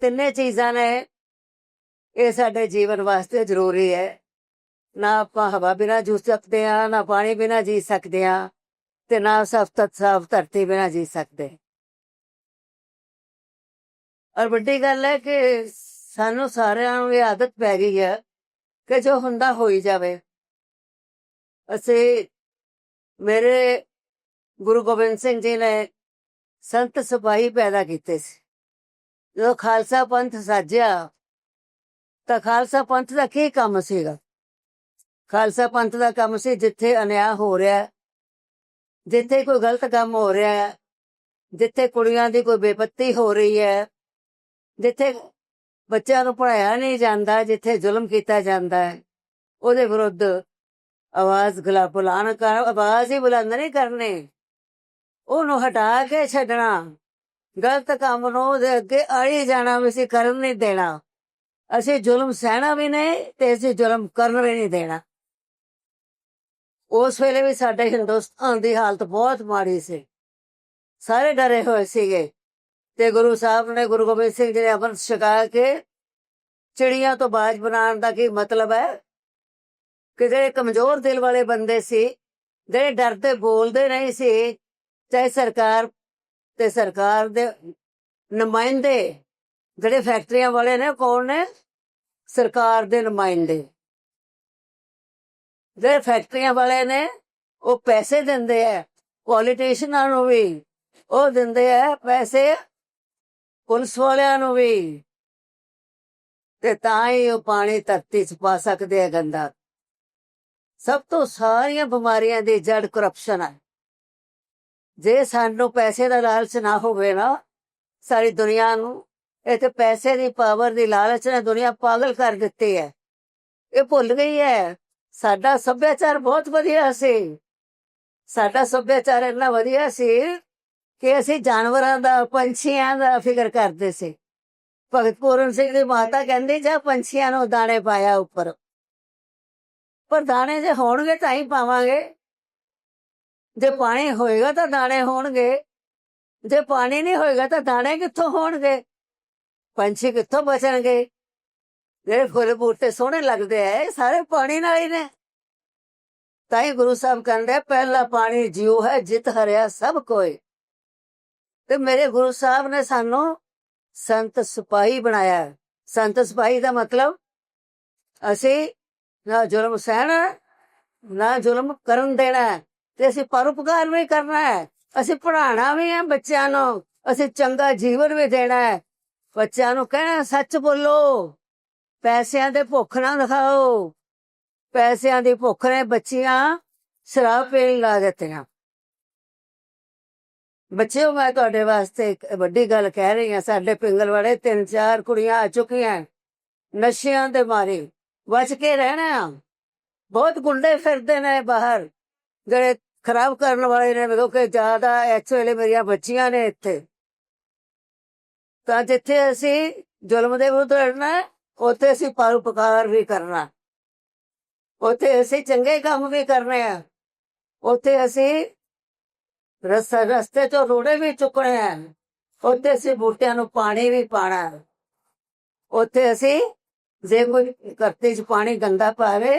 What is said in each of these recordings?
ਤਿੰਨੇ ਚੀਜ਼ਾਂ ਨੇ, ਇਹ ਸਾਡੇ ਜੀਵਨ ਵਾਸਤੇ ਜ਼ਰੂਰੀ ਹੈ। ਨਾ ਆਪਾਂ ਹਵਾ ਬਿਨਾ ਜੂ ਸਕਦੇ ਆ ਨਾ ਪਾਣੀ ਬਿਨਾ ਜੀ ਸਕਦੇ ਆ ਤੇ ਨਾ ਸਾਫ਼ ਤਤ ਸਾਫ਼ ਧਰਤੀ ਬਿਨਾ ਜੀ ਸਕਦੇ। ਔਰ ਵੱਡੀ ਗੱਲ ਹੈ ਕਿ ਸਾਨੂੰ ਸਾਰਿਆਂ ਨੂੰ ਇਹ ਆਦਤ ਪੈ ਗਈ ਹੈ ਕਿ ਜੋ ਹੁੰਦਾ ਹੋਈ ਜਾਵੇ। ਅਸੀਂ ਮੇਰੇ ਗੁਰੂ ਗੋਬਿੰਦ ਸਿੰਘ ਜੀ ਨੇ ਸੰਤ ਸਿਪਾਹੀ ਪੈਦਾ ਕੀਤੇ ਸੀ। ਜਦੋਂ ਖਾਲਸਾ ਪੰਥ ਸਾਜਿਆ, ਤਾਂ ਖਾਲਸਾ ਪੰਥ ਦਾ ਕੀ ਕੰਮ ਸੀਗਾ? ਖਾਲਸਾ ਪੰਥ ਦਾ ਕੰਮ ਸੀ ਜਿੱਥੇ ਅਨਿਆ ਹੋ ਰਿਹਾ ਜਿੱਥੇ ਕੋਈ ਗਲਤ ਕੰਮ ਹੋ ਰਿਹਾ ਹੈ, ਜਿੱਥੇ ਕੁੜੀਆਂ ਦੀ ਕੋਈ ਬੇਪਤੀ ਹੋ ਰਹੀ ਹੈ, ਜਿੱਥੇ ਬੱਚਿਆਂ ਨੂੰ ਪੜਾਇਆ ਨਹੀਂ ਜਾਂਦਾ, ਜਿੱਥੇ ਜ਼ੁਲਮ ਕੀਤਾ ਜਾਂਦਾ ਹੈ, ਉਹਦੇ ਵਿਰੁੱਧ ਆਵਾਜ਼ ਗਲਾ ਬੁਲਾਣ ਕਰ, ਆਵਾਜ਼ ਹੀ ਬੁਲੰਦ ਨਹੀਂ ਕਰਨੀ। ਉਹਨੂੰ ਹਟਾ ਕੇ ਛੱਡਣਾ। ਗਲਤ ਕੰਮ ਨੂੰ ਉਹਦੇ ਅੱਗੇ ਆਈ ਜਾਣਾ ਵੀ ਅਸੀਂ ਕਰਨ ਨਹੀਂ ਦੇਣਾ। ਅਸੀਂ ਜ਼ੁਲਮ ਸਹਿਣਾ ਵੀ ਨਹੀਂ ਤੇ ਅਸੀਂ ਜ਼ੁਲਮ ਕਰਨ ਵੀ ਨਹੀਂ ਦੇਣਾ। ਉਸ ਵੇਲੇ ਵੀ ਸਾਡੇ ਹਿੰਦੁਸਤਾਨ ਦੀ ਹਾਲਤ ਬਹੁਤ ਮਾੜੀ ਸੀ। ਸਾਰੇ ਡਰੇ ਹੋਏ ਸੀਗੇ ਤੇ ਗੁਰੂ ਸਾਹਿਬ ਨੇ ਗੁਰੂ ਗੋਬਿੰਦ ਸਿੰਘ ਜੀ ਨੇ ਅੰਮ੍ਰਿਤ ਛਕਾ ਕੇ ਚਿੜੀਆਂ ਤੋਂ ਬਾਜ ਬਣਾਉਣ ਦਾ ਕੀ ਮਤਲਬ ਹੈ? ਕਿ ਜਿਹੜੇ ਕਮਜ਼ੋਰ ਦਿਲ ਵਾਲੇ ਬੰਦੇ ਸੀ, ਜਿਹੜੇ ਡਰਦੇ ਬੋਲਦੇ ਨਹੀਂ ਸੀ, ਚਾਹੇ ਸਰਕਾਰ ਤੇ ਸਰਕਾਰ ਦੇ ਨੁਮਾਇੰਦੇ ਜਿਹੜੇ ਫੈਕਟਰੀਆਂ ਵਾਲੇ ਨੇ, ਕੌਣ ਨੇ? ਸਰਕਾਰ ਦੇ ਨੁਮਾਇੰਦੇ। ਜਿਹੜੇ ਫੈਕਟਰੀਆਂ ਵਾਲੇ ਨੇ, ਉਹ ਪੈਸੇ ਦਿੰਦੇ ਆ ਪੋਲੀਟੀਸ਼ੀਅਨਾਂ ਨੂੰ ਵੀ। ਉਹ ਦਿੰਦੇ ਆ ਪੈਸੇ ਪੁਲਿਸ ਵਾਲਿਆਂ ਨੂੰ ਵੀ। ਤੇ ਤਾਂ ਹੀ ਉਹ ਪਾਣੀ ਧਰਤੀ 'ਚ ਪਾ ਸਕਦੇ ਆ ਗੰਦਾ। ਸਭ ਤੋਂ ਸਾਰੀਆਂ ਬਿਮਾਰੀਆਂ ਦੀ ਜੜ ਕਰਪਸ਼ਨ ਹੈ ਜੇ ਸਾਨੂੰ ਪੈਸੇ ਦਾ ਲਾਲਚ ਨਾ ਹੋਵੇ ਨਾ, ਸਾਰੀ ਦੁਨੀਆ ਨੂੰ ਇਹ ਤੇ ਪੈਸੇ ਦੀ ਪਾਵਰ ਦੀ ਲਾਲਚ ਨੇ ਦੁਨੀਆ ਪਾਗਲ ਕਰ ਦਿੱਤੀ ਹੈ। ਇਹ ਭੁੱਲ ਗਈ ਹੈ। ਸਾਡਾ ਸੱਭਿਆਚਾਰ ਬਹੁਤ ਵਧੀਆ ਸੀ। ਸਾਡਾ ਸੱਭਿਆਚਾਰ ਇੰਨਾ ਵਧੀਆ ਸੀ ਕਿ ਅਸੀਂ ਜਾਨਵਰਾਂ ਦਾ, ਪੰਛੀਆਂ ਦਾ ਫਿਕਰ ਕਰਦੇ ਸੀ। ਭਗਤ ਪੂਰਨ ਸਿੰਘ ਦੀ ਮਾਤਾ ਕਹਿੰਦੀ, ਜਾਂ ਪੰਛੀਆਂ ਨੂੰ ਦਾਣੇ ਪਾਇਆ ਉੱਪਰ। ਪਰ ਦਾਣੇ ਜੇ ਹੋਣਗੇ ਤਾਂ ਹੀ ਪਾਵਾਂਗੇ। ਜੇ ਪਾਣੀ ਹੋਏਗਾ ਤਾਂ ਦਾਣੇ ਹੋਣਗੇ। ਜੇ ਪਾਣੀ ਨਹੀਂ ਹੋਏਗਾ ਤਾਂ ਦਾਣੇ ਕਿੱਥੋਂ ਹੋਣਗੇ? ਪੰਛੀ ਕਿੱਥੋਂ ਬਚਣਗੇ? ਜਿਹੜੇ ਫੁੱਲ ਬੂਟੇ ਸੋਹਣੇ ਲੱਗਦੇ ਐ ਇਹ ਸਾਰੇ ਪਾਣੀ ਨਾਲ ਹੀ ਨੇ। ਤਾਂ ਹੀ ਗੁਰੂ ਸਾਹਿਬ ਕਹਿੰਦੇ ਪਹਿਲਾ ਪਾਣੀ ਜਿਉ ਹੈ, ਜਿਤ ਹਰਿਆ ਸਭ ਕੋਈ ਤੇ ਮੇਰੇ ਗੁਰੂ ਸਾਹਿਬ ਨੇ ਸਾਨੂੰ ਸੰਤ ਸਿਪਾਹੀ ਬਣਾਇਆ। ਸੰਤ ਸਿਪਾਹੀ ਦਾ ਮਤਲਬ, ਅਸੀਂ ਨਾ ਜ਼ੁਲਮ ਸਹਿਣਾ, ਨਾ ਜ਼ੁਲਮ ਕਰਨ ਦੇਣਾ। ਤੇ ਅਸੀਂ ਪਰਉਪਕਾਰ ਵੀ ਕਰਨਾ ਹੈ। ਅਸੀਂ ਪੜਾਉਣਾ ਵੀ ਹੈ ਬੱਚਿਆਂ ਨੂੰ। ਅਸੀਂ ਚੰਗਾ ਜੀਵਨ ਵੀ ਦੇਣਾ ਹੈ। ਬੱਚਿਆਂ ਨੂੰ ਕਹਿਣਾ, ਸੱਚ ਬੋਲੋ। ਪੈਸਿਆਂ ਦੇ ਭੁੱਖ ਨਾ ਦਿਖਾਓ। ਪੈਸਿਆਂ ਦੀ ਭੁੱਖ ਨੇ ਬੱਚੀਆਂ ਸ਼ਰਾਬ ਪੀਣ ਲਾ ਦਿੱਤੀਆਂ। ਬੱਚਿਓ, ਮੈਂ ਤੁਹਾਡੇ ਵਾਸਤੇ ਇੱਕ ਵੱਡੀ ਗੱਲ ਕਹਿ ਰਹੀ ਹਾਂ। ਸਾਡੇ ਪਿੰਗਲ ਵਾਲੇ ਤਿੰਨ ਚਾਰ ਕੁੜੀਆਂ ਆ ਚੁੱਕੀਆਂ ਨਸ਼ਿਆਂ ਦੇ ਮਾਰੇ। ਬਚ ਕੇ ਰਹਿਣਾ। ਬਹੁਤ ਗੁੰਡੇ ਫਿਰਦੇ ਨੇ ਬਾਹਰ। ਜਿਹੜੇ ਖਰਾਬ ਕਰਨ ਵਾਲੇ ਨੇ ਵੇਖੋ ਕਿ ਜ਼ਿਆਦਾ ਇਸ ਵੇਲੇ ਮੇਰੀਆਂ ਬੱਚੀਆਂ ਨੇ ਇੱਥੇ। ਤਾਂ ਜਿੱਥੇ ਅਸੀਂ ਜ਼ੁਲਮ ਦੇ ਵਿਰੁੱਧ ਲੜਨਾ ਉੱਥੇ ਅਸੀਂ ਪਰਉਪਕਾਰ ਵੀ ਕਰਨਾ। ਉੱਥੇ ਅਸੀਂ ਚੰਗੇ ਕੰਮ ਵੀ ਕਰਨੇ ਆ। ਉੱਥੇ ਅਸੀਂ ਰਸਤੇ ਰਸਤੇ ਤੋਂ ਰੋੜੇ ਵੀ ਚੁੱਕਣੇ ਆ। ਉੱਥੇ ਅਸੀਂ ਬੂਟਿਆਂ ਨੂੰ ਪਾਣੀ ਵੀ ਪਾਣਾ ਉੱਥੇ ਅਸੀਂ ਜੇ ਕੋਈ ਕਰਤੇ ਚ ਪਾਣੀ ਗੰਦਾ ਪਾਵੇ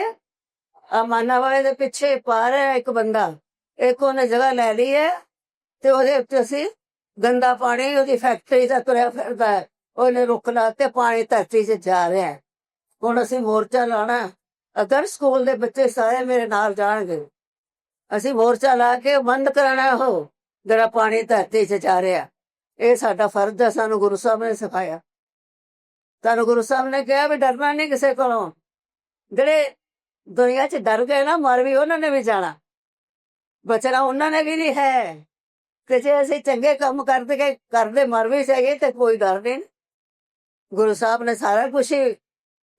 ਆ ਮਾਨਾ ਵਾਲੇ ਦੇ ਪਿੱਛੇ ਪਾ ਰਿਹਾ ਇੱਕ ਬੰਦਾ। ਇੱਕ ਉਹਨੇ ਜਗ੍ਹਾ ਲੈ ਲਈ ਹੈ ਤੇ ਉਹਦੇ ਉੱਤੇ ਅਸੀਂ ਗੰਦਾ ਪਾਣੀ ਉਹਦੀ ਫੈਕਟਰੀ ਦਾ ਤੁਰਿਆ ਫਿਰਦਾ ਹੈ। ਉਹਨੇ ਰੁਕ ਲਾ ਤੇ ਪਾਣੀ ਧਰਤੀ 'ਚ ਜਾ ਰਿਹਾ ਹੈ। ਹੁਣ ਅਸੀਂ ਮੋਰਚਾ ਲਾਣਾ ਅਗਰ ਸਕੂਲ ਦੇ ਬੱਚੇ ਸਾਰੇ ਮੇਰੇ ਨਾਲ ਜਾਣਗੇ, ਅਸੀਂ ਮੋਰਚਾ ਲਾ ਕੇ ਬੰਦ ਕਰਾਣਾ ਉਹ, ਜਿਹੜਾ ਪਾਣੀ ਧਰਤੀ 'ਚ ਜਾ ਰਿਹਾ ਇਹ ਸਾਡਾ ਫਰਜ਼ ਹੈ, ਸਾਨੂੰ ਗੁਰੂ ਸਾਹਿਬ ਨੇ ਸਿਖਾਇਆ। ਤੁਹਾਨੂੰ ਗੁਰੂ ਸਾਹਿਬ ਨੇ ਕਿਹਾ ਵੀ ਡਰਨਾ ਨਹੀਂ ਕਿਸੇ ਕੋਲੋਂ। ਜਿਹੜੇ ਦੁਨੀਆ 'ਚ ਡਰ ਗਏ ਨਾ, ਮਰ ਵੀ ਉਹਨਾਂ ਨੇ ਵੀ ਜਾਣਾ। ਬਚਣਾ ਉਹਨਾਂ ਨੇ ਵੀ ਨਹੀਂ ਹੈ। ਤੇ ਜੇ ਅਸੀਂ ਚੰਗੇ ਕੰਮ ਕਰਦੇ ਗਏ ਕਰਦੇ ਮਰ ਵੀ ਜਾਈਏ ਤੇ ਕੋਈ ਡਰ ਨਹੀਂ। ਗੁਰੂ ਸਾਹਿਬ ਨੇ ਸਾਰਾ ਕੁਝ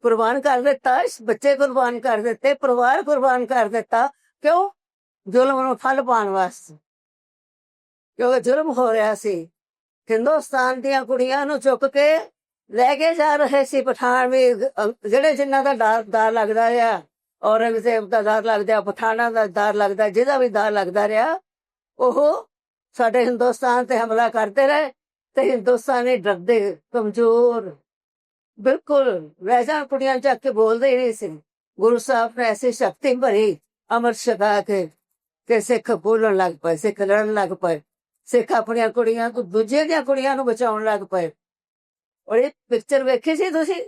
ਕੁਰਬਾਨ ਕਰ ਦਿੱਤਾ, ਇਸ ਬੱਚੇ ਕੁਰਬਾਨ ਕਰ ਦਿੱਤੇ, ਪਰਿਵਾਰ ਕੁਰਬਾਨ ਕਰ ਦਿੱਤਾ। ਕਿਉਂ? ਜ਼ੁਲਮ ਨੂੰ ਫਲ ਪਾਉਣ ਵਾਸਤੇ। ਕਿਉਂਕਿ ਜ਼ੁਲਮ ਹੋ ਰਿਹਾ ਸੀ। ਹਿੰਦੁਸਤਾਨ ਦੀਆਂ ਕੁੜੀਆਂ ਨੂੰ ਚੁੱਕ ਕੇ ਲੈ ਕੇ ਜਾ ਰਹੇ ਸੀ ਪਠਾਨ ਵੀ ਜਿਹੜੇ ਜਿਨ੍ਹਾਂ ਦਾ ਡਰ ਡਰ ਲੱਗਦਾ ਆ। ਔਰੰਗਜ਼ੇਬ ਦਾ ਦਰ ਲੱਗਦਾ ਪਠਾਨਾਂ ਦਾ ਦਰ ਲੱਗਦਾ, ਜਿਹਦਾ ਵੀ ਦਰ ਲੱਗਦਾ ਰਿਹਾ, ਉਹ ਸਾਡੇ ਹਿੰਦੁਸਤਾਨ ਤੇ ਹਮਲਾ ਕਰਦੇ ਰਹੇ ਤੇ ਹਿੰਦੁਸਤਾਨੀ ਡਰਦੇ ਕਮਜ਼ੋਰ। ਬਿਲਕੁਲ, ਵੈਸਾ ਕੁੜੀਆਂ ਚੱਕ ਕੇ ਬੋਲਦੇ ਨਹੀਂ ਸੀ। ਗੁਰੂ ਸਾਹਿਬ ਨੇ ਐਸੀ ਸ਼ਕਤੀ ਭਰੀ ਅਮਰ ਛਕਾ ਕੇ ਕਿ ਸਿੱਖ ਬੋਲਣ ਲੱਗ ਪਏ, ਸਿੱਖ ਲੜਨ ਲੱਗ ਪਏ। ਸਿੱਖ ਆਪਣੀਆਂ ਕੁੜੀਆਂ ਤੋਂ ਦੂਜੇ ਦੀਆਂ ਕੁੜੀਆਂ ਨੂੰ ਬਚਾਉਣ ਲੱਗ ਪਏ। ਔਰ ਇਹ ਪਿਕਚਰ ਵੇਖੀ ਸੀ ਤੁਸੀਂ?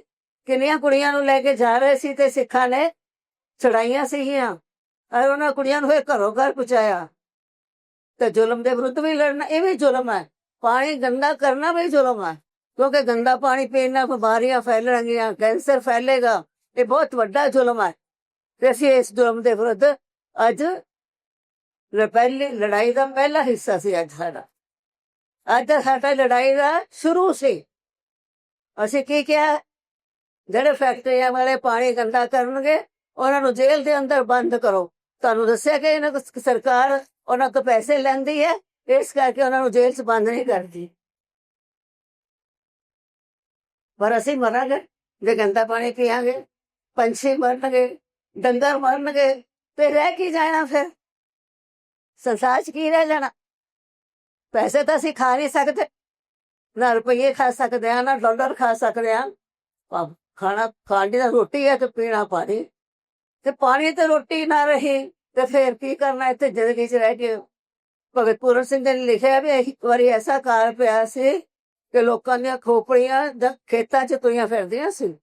ਕਿੰਨੀਆਂ ਕੁੜੀਆਂ ਨੂੰ ਲੈ ਕੇ ਜਾ ਰਹੇ ਸੀ ਤੇ ਸਿੱਖਾਂ ਨੇ ਚੜਾਈਆਂ ਸੀਗੀਆਂ ਔਰ ਉਹਨਾਂ ਕੁੜੀਆਂ ਨੂੰ ਇਹ ਘਰੋਂ ਘਰ ਪਹੁੰਚਾਇਆ ਤੇ ਜ਼ੁਲਮ ਦੇ ਵਿਰੁੱਧ ਵੀ ਲੜਨਾ ਇਹ ਵੀ ਜ਼ੁਲਮ ਹੈ ਪਾਣੀ ਗੰਦਾ ਕਰਨਾ ਵੀ ਜ਼ੁਲਮ ਹੈ ਕਿਉਂਕਿ ਗੰਦਾ ਪਾਣੀ ਪੀਣ ਨਾਲ ਬਿਮਾਰੀਆਂ ਫੈਲਣਗੀਆਂ ਕੈਂਸਰ ਫੈਲੇਗਾ ਇਹ ਬਹੁਤ ਵੱਡਾ ਜ਼ੁਲਮ ਹੈ ਤੇ ਅਸੀਂ ਇਸ ਜ਼ੁਲਮ ਦੇ ਵਿਰੁੱਧ ਅੱਜ ਲ- ਪਹਿਲੀ ਲੜਾਈ ਦਾ ਪਹਿਲਾ ਹਿੱਸਾ ਸੀ ਅੱਜ ਸਾਡਾ ਅੱਜ ਦਾ ਸਾਡਾ ਲੜਾਈ ਦਾ ਸ਼ੁਰੂ ਸੀ ਅਸੀਂ ਕੀ ਕਿਹਾ ਜਿਹੜੇ ਫੈਕਟਰੀਆਂ ਵਾਲੇ ਪਾਣੀ ਗੰਦਾ ਕਰਨਗੇ ਉਹਨਾਂ ਨੂੰ ਜੇਲ੍ਹ ਦੇ ਅੰਦਰ ਬੰਦ ਕਰੋ। ਤੁਹਾਨੂੰ ਦੱਸਿਆ ਕਿ ਇਹਨਾਂ ਕੋਲ ਸਰਕਾਰ ਉਹਨਾਂ ਤੋਂ ਪੈਸੇ ਲੈਂਦੀ ਹੈ, ਇਸ ਕਰਕੇ ਉਹਨਾਂ ਨੂੰ ਜੇਲ੍ਹ 'ਚ ਬੰਦ ਨਹੀਂ ਕਰਦੀ। ਪਰ ਅਸੀਂ ਮਰਾਂਗੇ, ਜੇ ਗੰਦਾ ਪਾਣੀ ਪੀਾਂਗੇ ਪੰਛੀ ਮਰਨਗੇ, ਡੰਗਰ ਮਰਨਗੇ, ਤੇ ਰਹਿ ਕੀ ਜਾਣਾ ਫਿਰ? ਸੰਸਾਰ 'ਚ ਕੀ ਰਹਿ ਜਾਣਾ? ਪੈਸੇ ਤਾਂ ਅਸੀਂ ਖਾ ਨਹੀਂ ਸਕਦੇ। ਨਾ ਰੁਪਈਏ ਖਾ ਸਕਦੇ ਆ ਨਾ ਡਾਲਰ ਖਾ ਸਕਦੇ ਆ ਪਾ- ਖਾਣਾ, ਖਾਣ ਦੀ ਤਾਂ ਰੋਟੀ ਹੈ ਤੇ ਪੀਣਾ ਪਾਣੀ। ਤੇ ਪਾਣੀ ਤੇ ਰੋਟੀ ਨਾ ਰਹੀ, ਤੇ ਫਿਰ ਕੀ ਕਰਨਾ ਇੱਥੇ ਜ਼ਿੰਦਗੀ 'ਚ ਰਹਿ ਕੇ? ਭਗਤ ਪੂਰਨ ਸਿੰਘ ਨੇ ਲਿਖਿਆ ਵੀ ਇੱਕ ਵਾਰੀ ਐਸਾ ਕਾਲ ਪਿਆ ਸੀ ਕਿ ਲੋਕਾਂ ਦੀਆਂ ਖੋਪੜੀਆਂ ਜ- ਖੇਤਾਂ 'ਚ ਤੁਰੀਆਂ ਫਿਰਦੀਆਂ ਸੀ।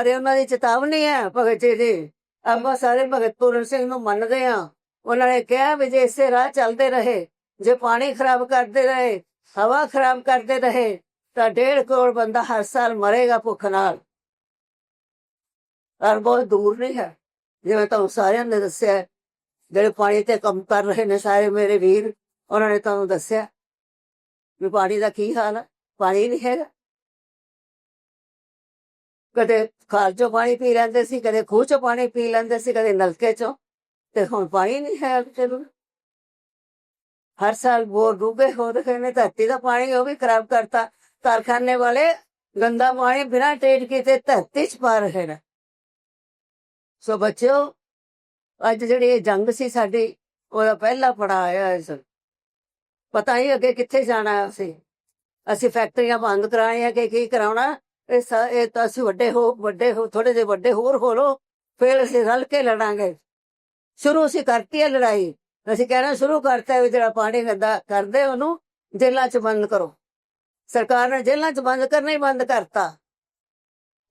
ਅਰੇ ਉਹਨਾਂ ਦੀ ਚੇਤਾਵਨੀ ਹੈ ਭਗਤ ਜੀ ਦੀ। ਆਪਾਂ ਸਾਰੇ ਭਗਤ ਪੂਰਨ ਸਿੰਘ ਨੂੰ ਮੰਨਦੇ ਆ ਉਹਨਾਂ ਨੇ ਕਿਹਾ ਵੀ ਜੇ ਇਸੇ ਰਾਹ ਚੱਲਦੇ ਰਹੇ, ਜੇ ਪਾਣੀ ਖਰਾਬ ਕਰਦੇ ਰਹੇ, ਹਵਾ ਖਰਾਬ ਕਰਦੇ ਰਹੇ, ਤਾਂ ਡੇਢ ਕਰੋੜ ਬੰਦਾ ਹਰ ਸਾਲ ਮਰੇਗਾ ਭੁੱਖ ਨਾਲ। ਔਰ ਬਹੁਤ ਦੂਰ ਨਹੀਂ ਹੈ ਜਿਵੇਂ ਤੁਹਾਨੂੰ ਸਾਰਿਆਂ ਨੇ ਦੱਸਿਆ ਹੈ, ਜਿਹੜੇ ਪਾਣੀ ਤੇ ਕੰਮ ਕਰ ਰਹੇ ਨੇ ਸਾਰੇ ਮੇਰੇ ਵੀਰ ਉਹਨਾਂ ਨੇ ਤੁਹਾਨੂੰ ਦੱਸਿਆ ਵੀ ਪਾਣੀ ਦਾ ਕੀ ਹਾਲ ਹੈ ਪਾਣੀ ਨਹੀਂ ਹੈਗਾ ਕਦੇ ਖਾਲ ਚੋਂ ਪਾਣੀ ਪੀ ਲੈਂਦੇ ਸੀ ਕਦੇ ਖੂਹ ਚੋਂ ਪਾਣੀ ਪੀ ਲੈਂਦੇ ਸੀ ਕਦੇ ਨਲਕੇ ਚੋਂ ਤੇ ਹੁਣ ਪਾਣੀ ਨਹੀਂ ਹੈ ਚਲੋ ਹਰ ਸਾਲ ਬੋਰ ਡੂਬੇ ਹੋ ਰਹੇ ਨੇ ਧਰਤੀ ਦਾ ਪਾਣੀ ਉਹ ਵੀ ਖਰਾਬ ਕਰਤਾ ਕਾਰਖਾਨੇ ਵਾਲੇ ਗੰਦਾ ਪਾਣੀ ਬਿਨਾਂ ਟ੍ਰੀਟ ਕੀਤੇ ਧਰਤੀ 'ਚ ਪਾ ਰਹੇ ਨੇ ਸੋ ਬੱਚਿਓ, ਅੱਜ ਜਿਹੜੀ ਇਹ ਜੰਗ ਸੀ ਸਾਡੀ, ਉਹਦਾ ਪਹਿਲਾ ਪੜਾ ਆਇਆ ਇਸ ਪਤਾ ਹੀ ਅੱਗੇ ਕਿੱਥੇ ਜਾਣਾ ਅਸੀਂ। ਅਸੀਂ ਫੈਕਟਰੀਆਂ ਬੰਦ ਕਰਾਉਣੀਆਂ ਕਿ ਕੀ ਕਰਾਉਣਾ ਇਹ ਇਹ ਤਾਂ ਅਸੀਂ ਵੱਡੇ ਹੋ ਵੱਡੇ ਹੋ ਥੋੜੇ ਜਿਹੇ ਵੱਡੇ ਹੋਰ ਹੋ ਲੋ ਫਿਰ ਅਸੀਂ ਰਲ ਕੇ ਲੜਾਂਗੇ। ਸ਼ੁਰੂ ਅਸੀਂ ਕਰਤੀ ਹੈ ਲੜਾਈ। ਅਸੀਂ ਕਹਿਣਾ ਸ਼ੁਰੂ ਕਰਤਾ ਵੀ ਜਿਹੜਾ ਪਾਣੀ ਗੰਦਾ ਕਰਦੇ ਉਹਨੂੰ ਜੇਲ੍ਹਾਂ 'ਚ ਬੰਦ ਕਰੋ। ਸਰਕਾਰ ਨੇ ਜੇਲ੍ਹਾਂ 'ਚ ਬੰਦ ਕਰਨਾ ਹੀ ਬੰਦ ਕਰਤਾ।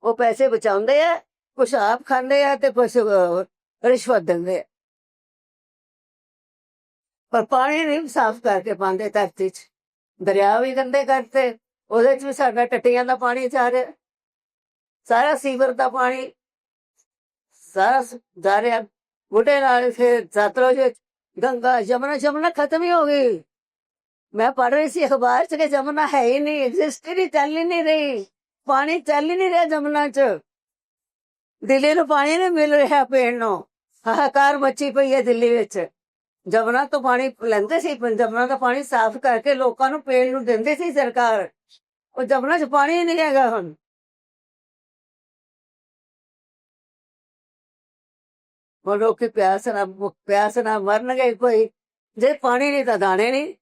ਉਹ ਪੈਸੇ ਬਚਾਉਂਦੇ ਆ ਕੁਛ ਆਪ ਖਾਂਦੇ ਆ ਤੇ ਕੁਛ ਰਿਸ਼ਵਤ ਦਿੰਦੇ ਆ। ਪਰ ਪਾਣੀ ਨਹੀਂ ਸਾਫ਼ ਕਰਕੇ ਪਾਉਂਦੇ ਧਰਤੀ 'ਚ। ਦਰਿਆ ਵੀ ਗੰਦੇ ਕਰਤੇ, ਉਹਦੇ 'ਚ ਵੀ ਸਾਡਾ ਟੱਟੀਆਂ ਦਾ ਪਾਣੀ ਜਾ ਰਿਹਾ। ਸਾਰਾ ਸੀਵਰ ਦਾ ਪਾਣੀ, ਸਾਰਾ ਜਾ ਰਿਹਾ। ਬੁੱਢੇ ਨਾਲ ਫਿਰ ਸਤਲੁਜ ਗੰਗਾ ਜਮਨਾ ਜਮਨਾ ਖਤਮ ਹੀ ਹੋ ਗਈ। ਮੈਂ ਪੜ੍ਹ ਰਹੀ ਸੀ ਅਖਬਾਰ 'ਚ ਕਿ ਯਮੁਨਾ ਹੈ ਹੀ ਨਹੀਂ ਐਗਜ਼ਿਸਟ ਹੀ ਨਹੀਂ, ਚੱਲ ਹੀ ਨਹੀਂ ਰਹੀ। ਪਾਣੀ ਚੱਲ ਹੀ ਨਹੀਂ ਰਿਹਾ ਯਮੁਨਾ 'ਚ। ਦਿੱਲੀ ਨੂੰ ਪਾਣੀ ਨਹੀਂ ਮਿਲ ਰਿਹਾ ਪੀਣ ਨੂੰ। ਹਾਹਾਕਾਰ ਮੱਚੀ ਪਈ ਹੈ ਦਿੱਲੀ ਵਿੱਚ। ਜਮਨਾ ਤੋਂ ਪਾਣੀ ਲੈਂਦੇ ਸੀ ਜਮਨਾ ਦਾ ਪਾਣੀ ਸਾਫ਼ ਕਰਕੇ ਲੋਕਾਂ ਨੂੰ ਪੀਣ ਨੂੰ ਦਿੰਦੀ ਸੀ ਸਰਕਾਰ। ਉਹ ਜਮਨਾ 'ਚ ਪਾਣੀ ਨਹੀਂ ਹੈਗਾ ਹੁਣ। ਉਹ ਲੋਕ ਪਿਆਸ ਨਾ ਭੁੱਖ- ਪਿਆਸ ਨਾਲ ਮਰਨਗੇ ਕੋਈ। ਜੇ ਪਾਣੀ ਨਹੀਂ ਤਾਂ ਦਾਣੇ ਨਹੀਂ।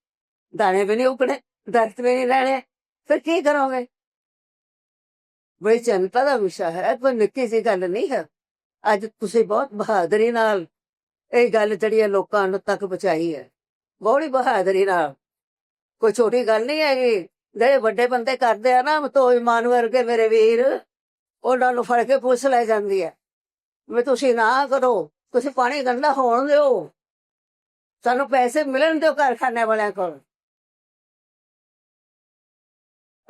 ਦਾਣੇ ਵੀ ਨਹੀਂ ਉਗਣੇ ਦਰਖਤ ਵੀ ਨਹੀਂ ਰਹਿਣੇ। ਫਿਰ ਕੀ ਕਰੋਗੇ? ਬੜੀ ਚਿੰਤਾ ਦਾ ਵਿਸ਼ਾ ਹੈ, ਕੋਈ ਨਿੱਕੀ ਜਿਹੀ ਗੱਲ ਨਹੀਂ ਹੈ। ਅੱਜ ਤੁਸੀਂ ਬਹੁਤ ਬਹਾਦਰੀ ਨਾਲ ਇਹ ਗੱਲ ਜਿਹੜੀ ਹੈ ਲੋਕਾਂ ਨੂੰ ਤੱਕ ਪਹੁੰਚਾਈ ਹੈ। ਬੜੀ ਬਹਾਦਰੀ ਨਾਲ। ਕੋਈ ਛੋਟੀ ਗੱਲ ਨਹੀਂ ਹੈਗੀ ਜਿਹੜੇ ਵੱਡੇ ਬੰਦੇ ਕਰਦੇ ਆ ਨਾ, ਤੋ ਇਮਾਨ ਵਰਗੇ ਮੇਰੇ ਵੀਰ, ਉਹਨਾਂ ਨੂੰ ਫੜ ਕੇ ਪੁਲਿਸ ਲੈ ਜਾਂਦੀ ਹੈ। ਵੀ ਤੁਸੀਂ ਨਾ ਕਰੋ, ਤੁਸੀਂ ਪਾਣੀ ਗੰਦਾ ਹੋਣ ਦਿਓ। ਸਾਨੂੰ ਪੈਸੇ ਮਿਲਣ ਦਿਓ ਕਾਰਖਾਨੇ ਵਾਲਿਆਂ ਕੋਲ।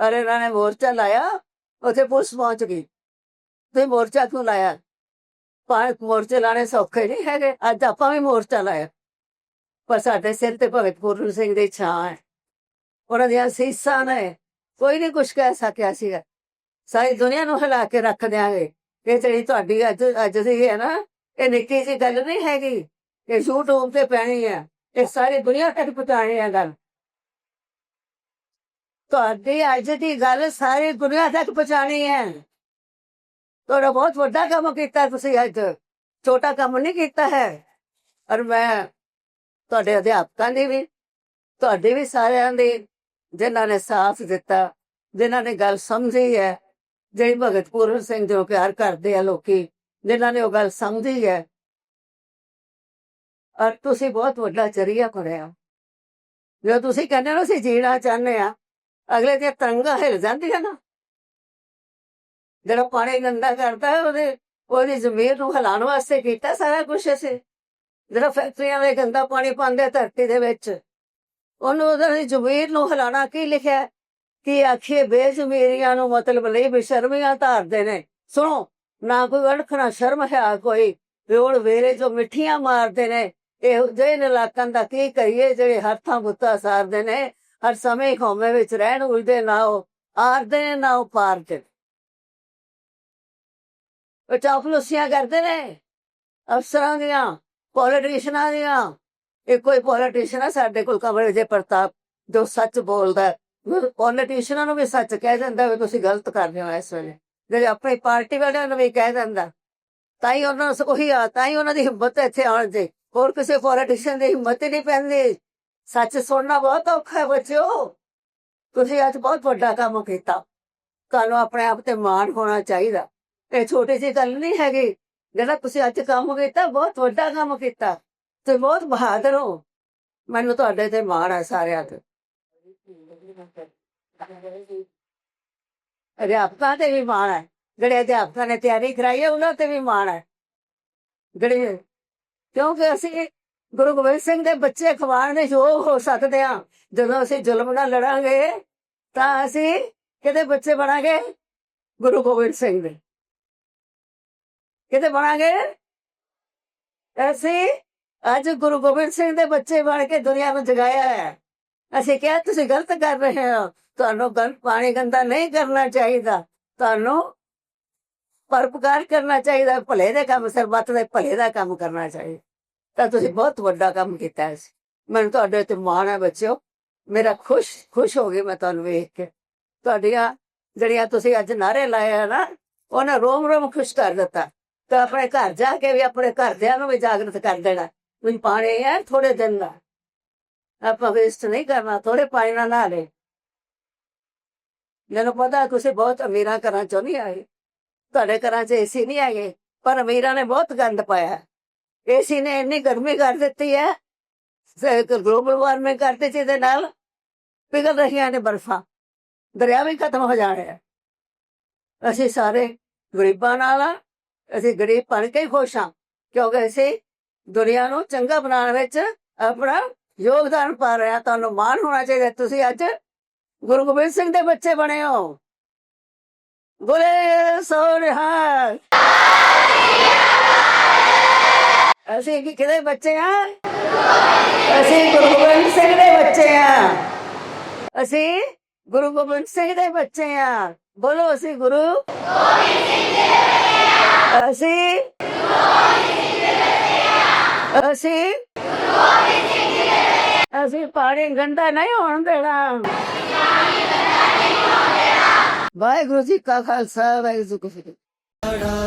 ਅਰੇ ਇਹਨਾਂ ਨੇ ਮੋਰਚਾ ਲਾਇਆ। ਉੱਥੇ ਪੁਲਿਸ ਪਹੁੰਚ ਗਈ। ਤੇ ਮੋਰਚਾ ਕਿਉਂ ਲਾਇਆ? ਭਾਵੇਂ ਮੋਰਚੇ ਲਾਣੇ ਸੌਖੇ ਨਹੀਂ ਹੈਗੇ, ਅੱਜ ਆਪਾਂ ਵੀ ਮੋਰਚਾ ਲਾਇਆ। ਪਰ ਸਾਡੇ ਸਿਰ ਤੇ ਭਗਤ ਪੂਰਨ ਸਿੰਘ ਦੀ ਛਾਂ ਹੈ, ਉਹਨਾਂ ਦੀਆਂ ਸੀਸਾਂ ਨੇ, ਕੋਈ ਨਹੀਂ ਕੁਝ ਕਹਿ ਸਕਿਆ ਸੀਗਾ। ਸਾਰੀ ਦੁਨੀਆ ਨੂੰ ਹਿਲਾ ਕੇ ਰੱਖ ਦਿਆਂਗੇ। ਇਹ ਜਿਹੜੀ ਤੁਹਾਡੀ ਅੱਜ ਅੱਜ ਦੀ ਹੈ ਨਾ, ਇਹ ਨਿੱਕੀ ਜਿਹੀ ਗੱਲ ਨਹੀਂ ਹੈਗੀ। ਇਹ YouTube ਤੇ ਪੈਣੀ ਹੈ, ਇਹ ਸਾਰੀ ਦੁਨੀਆ ਤੱਕ ਪਹੁੰਚਾਣੀ ਹੈ ਗੱਲ। ਤੁਹਾਡੀ ਅੱਜ ਦੀ ਗੱਲ ਸਾਰੀ ਦੁਨੀਆ ਤੱਕ ਪਹੁੰਚਾਣੀ ਹੈ। ਤੁਹਾਡਾ ਬਹੁਤ ਵੱਡਾ ਕੰਮ ਕੀਤਾ ਤੁਸੀਂ ਅੱਜ। ਛੋਟਾ ਕੰਮ ਨਹੀਂ ਕੀਤਾ ਹੈ। ਔਰ ਮੈਂ ਤੁਹਾਡੇ ਅਧਿਆਪਕਾਂ ਦੀ ਵੀ, ਤੁਹਾਡੇ ਵੀ ਸਾਰਿਆਂ ਦੀ, ਜਿਨ੍ਹਾਂ ਨੇ ਸਾਥ ਦਿੱਤਾ, ਜਿਨ੍ਹਾਂ ਨੇ ਗੱਲ ਸਮਝੀ ਹੈ, ਜਿਹੜੀ ਭਗਤ ਪੂਰਨ ਸਿੰਘ ਜੋ ਪਿਆਰ ਕਰਦੇ ਆ ਲੋਕੀ, ਜਿਨ੍ਹਾਂ ਨੇ ਉਹ ਗੱਲ ਸਮਝੀ ਹੈ। ਔਰ ਤੁਸੀਂ ਬਹੁਤ ਵੱਡਾ ਚਰੀਆ ਕਰਿਆ ਜੋ ਤੁਸੀਂ ਕਹਿੰਦੇ ਹੋ ਅਸੀਂ ਜੀਣਾ ਚਾਹੁੰਦੇ ਆ ਅਗਲੇ ਦੀਆਂ ਤਰੰਗਾਂ ਹਿਲ ਜਾਂਦੀਆਂ ਨਾ। ਜਿਹੜਾ ਪਾਣੀ ਗੰਦਾ ਕਰਦਾ ਹੈ, ਉਹਦੇ ਉਹਦੀ ਜ਼ਮੀਰ ਨੂੰ ਹਿਲਾਉਣ ਵਾਸਤੇ ਕੀਤਾ ਸਾਰਾ ਕੁਝ ਅਸੀਂ। ਜਿਹੜਾ ਫੈਕਟਰੀਆਂ ਵਿੱਚ ਗੰਦਾ ਪਾਣੀ ਪਾਉਂਦੇ ਧਰਤੀ ਦੇ ਵਿੱਚ ਉਹਨੂੰ ਉਹਦੀ ਜ਼ਮੀਰ ਨੂੰ ਹਿਲਾਉਣਾ ਕੀ ਲਿਖਿਆ ਕਿ ਆਖੇ ਬੇਜ਼ਮੀਰੀਆਂ ਨੂੰ ਮਤਲਬ ਨਹੀਂ ਬੇਸ਼ਰਮੀਆਂ ਧਾਰਦੇ ਨੇ। ਸੁਣੋ ਨਾ ਕੋਈ ਅੜਖਣਾ ਸ਼ਰਮ ਹੈ ਕੋਈ। ਵਿਓੜ ਵੇਰੇ ਜੋ ਮਿੱਠੀਆਂ ਮਾਰਦੇ ਨੇ ਇਹ ਜਿਹੇ ਇਲਾਕਾਂ ਦਾ ਕੀ ਕਰੀਏ ਜਿਹੜੇ ਹੱਥਾਂ ਬੁੱਤਾ ਸਾਰਦੇ ਨੇ। ਹਰ ਸਮੇਂ ਖੋਮੇ ਵਿੱਚ ਰਹਿਣ ਉਲਦੇ ਨਾ ਉਹ ਆਰਦੇ ਨੇ ਨਾ ਉਹ ਪਾਰਦੇ ਉਹ ਚਾਪਲੂਸੀਆਂ ਕਰਦੇ ਨੇ, ਅਫਸਰਾਂ ਦੀਆਂ, ਪੋਲੀਟੀਸ਼ਨਾਂ ਦੀਆਂ। ਇਹ ਕੋਈ ਪੋਲੀਟੀਸ਼ਨ ਆ ਸਾਡੇ ਕੋਲ, ਕਮਰੇ ਜੇ ਪ੍ਰਤਾਪ, ਜੋ ਸੱਚ ਬੋਲਦਾ ਪੋਲੀਟੀਸ਼ੀਅਨਾਂ ਨੂੰ ਵੀ ਸੱਚ ਕਹਿ ਦਿੰਦਾ ਵੀ ਤੁਸੀਂ ਗਲਤ ਕਰ ਰਹੇ ਹੋ ਇਸ ਵੇਲੇ। ਜਿਹੜੇ ਆਪਣੀ ਪਾਰਟੀ ਵਾਲਿਆਂ ਨੂੰ ਵੀ ਕਹਿ ਦਿੰਦਾ। ਤਾਂ ਹੀ ਉਹਨਾਂ ਨੂੰ ਉਹੀ ਆ ਤਾਂ ਹੀ ਉਹਨਾਂ ਦੀ ਹਿੰਮਤ ਇੱਥੇ ਆਉਣ ਦੇ। ਹੋਰ ਕਿਸੇ ਪੋਲੀਟੀਸ਼ਨ ਦੀ ਹਿੰਮਤ ਹੀ ਨਹੀਂ ਪੈਂਦੀ। ਸੱਚ ਸੁਣਨਾ ਬਹੁਤ ਔਖਾ ਹੈ ਬੱਚਿਓ। ਤੁਸੀਂ ਅੱਜ ਬਹੁਤ ਵੱਡਾ ਕੰਮ ਕੀਤਾ। ਤੁਹਾਨੂੰ ਆਪਣੇ ਆਪ ਤੇ ਮਾਣ ਹੋਣਾ ਚਾਹੀਦਾ। ਇਹ ਛੋਟੀ ਜਿਹੀ ਗੱਲ ਨਹੀਂ ਹੈਗੀ। ਜਿਹੜਾ ਤੁਸੀਂ ਅੱਜ ਕੰਮ ਕੀਤਾ, ਬਹੁਤ ਵੱਡਾ ਕੰਮ ਕੀਤਾ। ਤੇ ਬਹੁਤ ਬਹਾਦਰ ਹੋ। ਮੈਨੂੰ ਤੁਹਾਡੇ ਤੇ ਮਾਣ ਹੈ ਸਾਰਿਆਂ ਤੇ। ਅਧਿਆਪਕਾਂ ਤੇ ਵੀ ਮਾਣ ਹੈ। ਜਿਹੜੇ ਅਧਿਆਪਕਾਂ ਨੇ ਤਿਆਰੀ ਕਰਾਈ ਹੈ, ਉਹਨਾਂ ਤੇ ਵੀ ਮਾਣ ਹੈ। ਜਿਹੜੇ ਕਿਉਂਕਿ ਅਸੀਂ ਗੁਰੂ ਗੋਬਿੰਦ ਸਿੰਘ ਦੇ ਬੱਚੇ ਅਖਬਾਰ ਨੇ ਯੋਗ ਹੋ ਸਕਦੇ ਹਾਂ ਜਦੋਂ ਅਸੀਂ ਜ਼ੁਲਮ ਨਾਲ ਲੜਾਂਗੇ, ਤਾਂ ਅਸੀਂ ਕਿਹਦੇ ਬੱਚੇ ਬਣਾਂਗੇ? ਗੁਰੂ ਗੋਬਿੰਦ ਸਿੰਘ ਦੇ। ਕਿਤੇ ਬਣਾਂਗੇ? ਅਸੀਂ ਅੱਜ ਗੁਰੂ ਗੋਬਿੰਦ ਸਿੰਘ ਦੇ ਬੱਚੇ ਬਣ ਕੇ ਦੁਨੀਆ ਨੂੰ ਜਗਾਇਆ ਹੈ। ਅਸੀਂ ਕਿਹਾ, ਤੁਸੀਂ ਗਲਤ ਕਰ ਰਹੇ ਹੋ। ਤੁਹਾਨੂੰ ਗੰਦ ਪਾਣੀ ਗੰਦਾ ਨਹੀਂ ਕਰਨਾ ਚਾਹੀਦਾ। ਤੁਹਾਨੂੰ ਪਰਪਕਾਰ ਕਰਨਾ ਚਾਹੀਦਾ। ਭਲੇ ਦੇ ਕੰਮ ਸਰਬੱਤ ਦੇ ਭਲੇ ਦਾ ਕੰਮ ਕਰਨਾ ਚਾਹੀਦਾ। ਤਾਂ ਤੁਸੀਂ ਬਹੁਤ ਵੱਡਾ ਕੰਮ ਕੀਤਾ ਹੈ। ਮੈਨੂੰ ਤੁਹਾਡੇ ਤੇ ਮਾਣ ਹੈ ਬੱਚਿਓ। ਮੇਰਾ ਖੁਸ਼ ਖੁਸ਼ ਹੋ ਗਈ ਮੈਂ ਤੁਹਾਨੂੰ ਵੇਖ ਕੇ। ਤੁਹਾਡੀਆਂ ਜਿਹੜੀਆਂ ਤੁਸੀਂ ਅੱਜ ਨਾਰੇ ਲਾਏ ਆ ਨਾ, ਉਹਨੇ ਰੋਮ ਰੋਮ ਖੁਸ਼ ਕਰ ਦਿੱਤਾ। ਤਾਂ ਆਪਣੇ ਘਰ ਜਾ ਕੇ ਵੀ ਆਪਣੇ ਘਰਦਿਆਂ ਨੂੰ ਵੀ ਜਾਗਰਤ ਕਰ ਦੇਣਾ। ਵੀ ਪਾਣੀ ਹੈ ਥੋੜੇ ਦਿਨ ਦਾ। ਆਪਾਂ ਵੇਸਟ ਨਹੀਂ ਕਰਨਾ ਥੋੜੇ ਪਾਣੀ ਨਾਲ ਨਹਾ ਲੈ ਮੈਨੂੰ ਪਤਾ ਤੁਸੀਂ ਬਹੁਤ ਅਮੀਰਾਂ ਘਰਾਂ ਚੋਂ ਨਹੀਂ ਆਏ। ਤੁਹਾਡੇ ਘਰਾਂ 'ਚ ਏਸੀ ਨਹੀਂ ਆਏ ਪਰ ਅਮੀਰਾਂ ਨੇ ਬਹੁਤ ਗੰਦ ਪਾਇਆ। ਏਸੀ ਨੇ ਇੰਨੀ ਗਰਮੀ ਕਰ ਦਿੱਤੀ ਹੈ ਗਲੋਬਲ ਵਾਰਮਿੰਗ ਕਰਤੇ ਜਿਹਦੇ ਨਾਲ, ਪਿਘਲ ਰਹੀਆਂ ਨੇ ਬਰਫਾਂ, ਦਰਿਆ ਵੀ ਖਤਮ ਹੋ ਜਾਣੇ ਆ ਅਸੀਂ ਸਾਰੇ ਗਰੀਬਾਂ ਨਾਲ ਆ ਅਸੀਂ ਗਰੀਬ ਬਣ ਕੇ ਖੁਸ਼ ਹਾਂ, ਕਿਉਂਕਿ ਅਸੀਂ ਦੁਨੀਆ ਨੂੰ ਚੰਗਾ ਬਣਾਉਣ ਵਿੱਚ ਆਪਣਾ ਯੋਗਦਾਨ ਪਾ ਰਹੇ ਹਾਂ, ਤੁਹਾਨੂੰ ਮਾਣ ਹੋਣਾ ਚਾਹੀਦਾ, ਤੁਸੀਂ ਅੱਜ ਗੁਰੂ ਗੋਬਿੰਦ ਸਿੰਘ ਦੇ ਬੱਚੇ ਬਣੇ ਹੋ। ਬੋਲੇ ਸੋਨਿਹਾ ਅਸੀਂ ਕੀ ਕਿਹਦੇ ਬੱਚੇ ਆ? ਅਸੀਂ ਗੁਰੂ ਗੋਬਿੰਦ ਸਿੰਘ ਦੇ ਬੱਚੇ ਆ। ਅਸੀਂ ਗੁਰੂ ਗੋਬਿੰਦ ਸਿੰਘ ਦੇ ਬੱਚੇ ਆ। ਬੋਲੋ, ਅਸੀਂ ਗੁਰੂ ਅਸੀਂ ਅਸੀਂ ਅਸੀਂ ਪਾਣੀ ਗੰਦਾ ਨਹੀਂ ਹੋਣ ਦੇਣਾ। ਵਾਹਿਗੁਰੂ ਜੀ ਕਾ ਖਾਲਸਾ, ਵਾਹਿਗੁਰੂ ਜੀ ਕੀ ਫਤਿਹ।